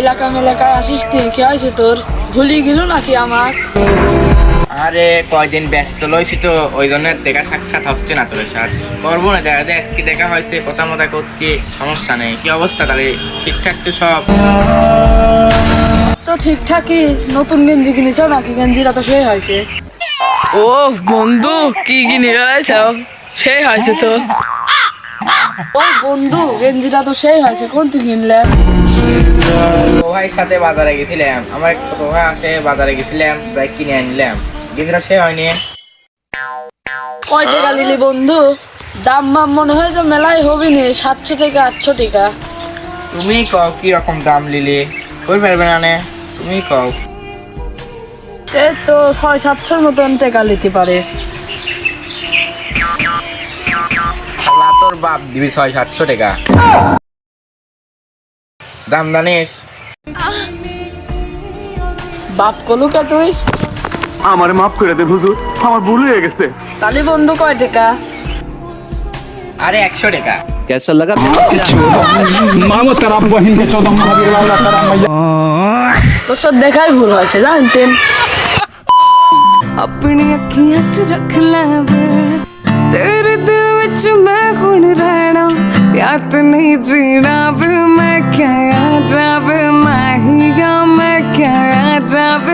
এলাকা মেলাকায় আসিস কি? হয়েছে তোর? ভুলি গেল নাকি আমার আরে কয়দিন ব্যস্ত লইছি তো ওই জন্য দেখা সাক্ষাৎ হচ্ছে না তোর সাথে। করব না দেখা যায় আজকে দেখা হয়েছে কথা মতো করছি সমস্যা নেই। কি অবস্থা তাহলে? ঠিকঠাক তো সব? তো ঠিকঠাকই নতুন গেঞ্জি কিনেছ নাকি? গেঞ্জিটা তো সেই হয়েছে। ও বন্ধু কি কিনে রয়েছ সেই হয়েছে তো। বন্ধু গেঞ্জিটা তো সেই হয়েছে কোন তুই কিনলে? ভাইয়ের সাথে বাজারে গেছিলাম। আমার এক ছোট ভাই আছে বাজারে গেছিলাম তাই কিনে আনলাম। গেঞ্জিটা সে হয়নি। কয় টাকা নিলি বন্ধু? দাম মাম মনে হয় যে মেলায় হবি নি সাতশো টাকা আটশো টাকা। তুমি কও কি রকম দাম লিলি কই পারবে না নে? তুমি কও। এই তো ছয় সাতশোর মতন টাকা নিতে পারে। তোর বাপ দিবি ছয় সাতশো টাকা। দাম বাপ তুই। আমারে মাফ করে দে আমার ভুল হয়ে গেছে। বন্ধু কয় টাকা? আরে একশো টাকা। कैसा लगा मामो तेरा बहन के चौदह महावीर लाल रात नहीं जी राब मैं क्या जब माहिया मैं क्या जाब